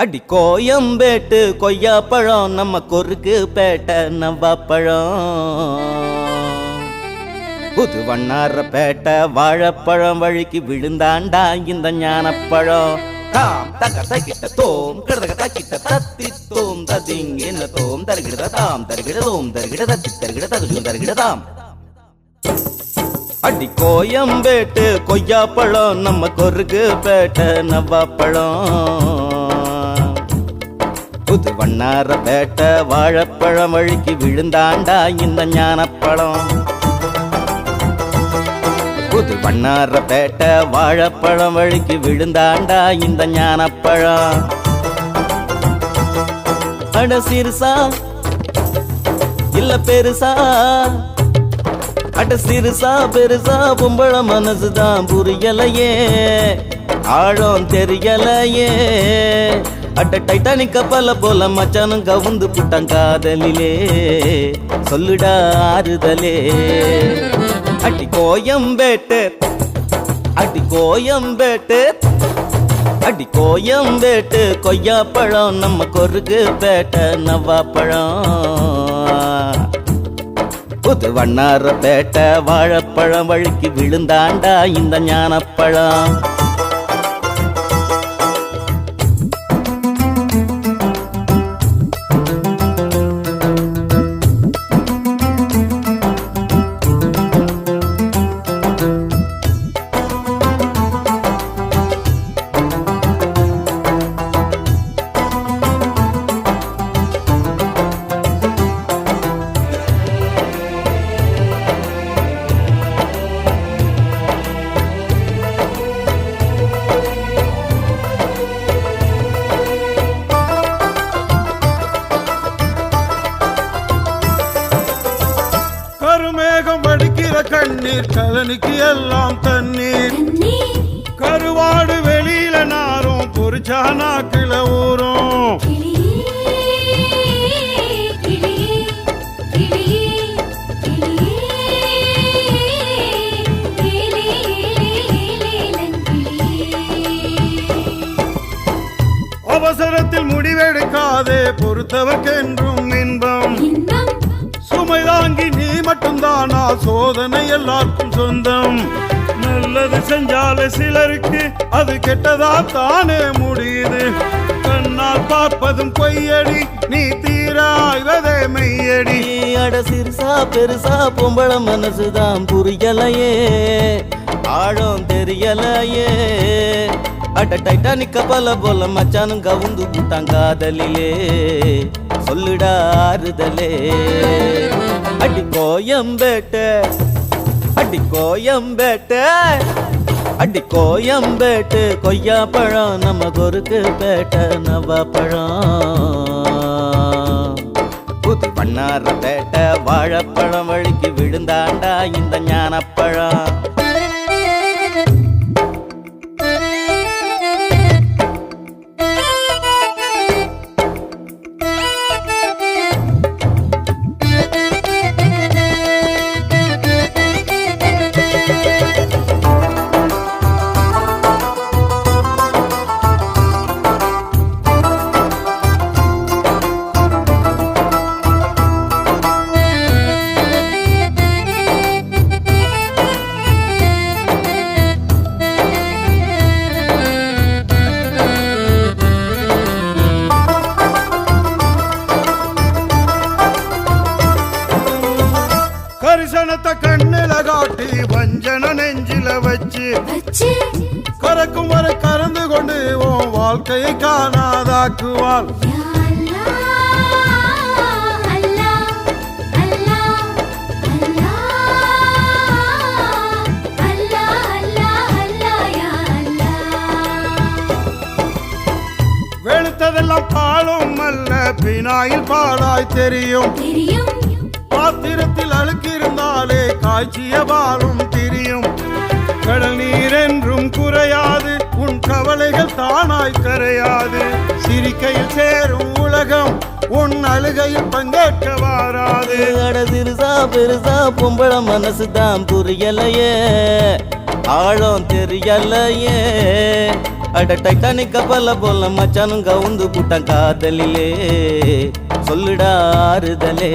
அடி கோயம்பேட்டு கொய்யா பழம் நம்ம கொருக்கு பேட்டை பழம். புது வண்ணார பேட்டை வாழைப்பழம் வழிக்கு விழுந்தாண்டா இந்த ஞானப்பழம். தாம் தக தகிட்ட தோம் கிடதக தக்கிட்ட தத்தி தோம் ததிங்கின தோம் தருகிட தாம் தருகிட தோம் தருகிட தத்தி தருகிட தகுதி தருகிட தாம். அடி கோயம்பேட்டு கொய்யா பழம் நம்ம கொருக்கு பேட்டை பழம். புது வண்ணார பேட்டை வாழைப்பழம் வழுக்கி விழுந்தாண்டா இந்த ஞானப்பழம். புது வண்ணார பேட்டை வாழைப்பழம் வழுக்கி விழுந்தாண்டா இந்த ஞானப்பழம். அட சிறுசா இல்ல பெருசா? அட சிறுசா பெருசா பொம்பள மனசுதான் புரியலையே. ஆழம் தெரியலையே. அட்ட டைட்டானிக் கப்பல போல மச்சானும் கவுந்து புட்டான் காதலிலே. சொல்லுடா ஆறுதலே. அட்டி கோயம்பேட்டு அடி கோயம்பேட்டு அடி கோயம்பேட்டு கொய்யா பழம் நம்ம கொருக்கு பேட்டை பழம் புது வண்ணார பேட்டை வாழைப்பழம் வழுக்கி விழுந்தாண்டா இந்த ஞானப்பழம். வடிக்கிற கண்ணீர் கலனுக்கு எல்லாம் தண்ணீர். கருவாடு வெளியில நாரும் பொறிச்சா நாக்கில ஊறும். அவசரத்தில் முடிவெடுக்காதே பொறுத்தவர்க்கென்றும் இன்பம். சுமை தாங்கி நீ மட்டும்தானா? சோதனை எல்லாருக்கும் சொந்தம். நல்லது செஞ்சால சிலருக்கு அது கெட்டதா தானே முடியுது. கண்ணால் பார்ப்பதும் பொய்யடி நீ தீராய்வதே மெய்யடி. அட சிறுசா பெருசா பொம்பள மனசுதான் புரியலையே. ஆழம் தெரியலையே. அட டைட்டானிக் கப்பல போல மச்சானுங்க உந்து கூட்டாங்க காதலிலே சொல்லுடா ஆறுதலே. அடி கோயம்பேட்டை அடி கோயம்பேட்டை அடி கோயம்பேட்டு கொய்யாப்பழம் நம்ம கொருக்கு பேட்டை நவாப்பழம். புது பண்ணார பேட்ட வாழைப்பழம் வழிக்கு விழுந்தாண்டா இந்த ஞானப்பழம். வஞ்சன நெஞ்சில வச்சு கறக்கும் வரை கறந்து கொண்டு உன் வாழ்க்கையை காணாதாக்குவாள் வெளுத்ததெல்லாம் பாலும் அல்ல பினாயில் பாலாய் தெரியும். பாத்திரத்தில் அழுக்கிருந்தாலே காய்ச்சிய பாலும் தெரியும். கடல் நீர் என்றும் குறையாது உன் கவலைகள் தானாய் கரையாது. சிரிக்கையில் சேரும் உலகம் உன் அழுகையில் பங்கேற்க வாராது. அட சிறுசா பெருசா பொம்பள மனசு தான் புரியலையே. ஆழம் தெரியலையே. அட டைட்டானிக் கப்பல போல மச்சானும் கவுந்து புட்டான் காதலிலே. சொல்லுடா ஆறுதலே.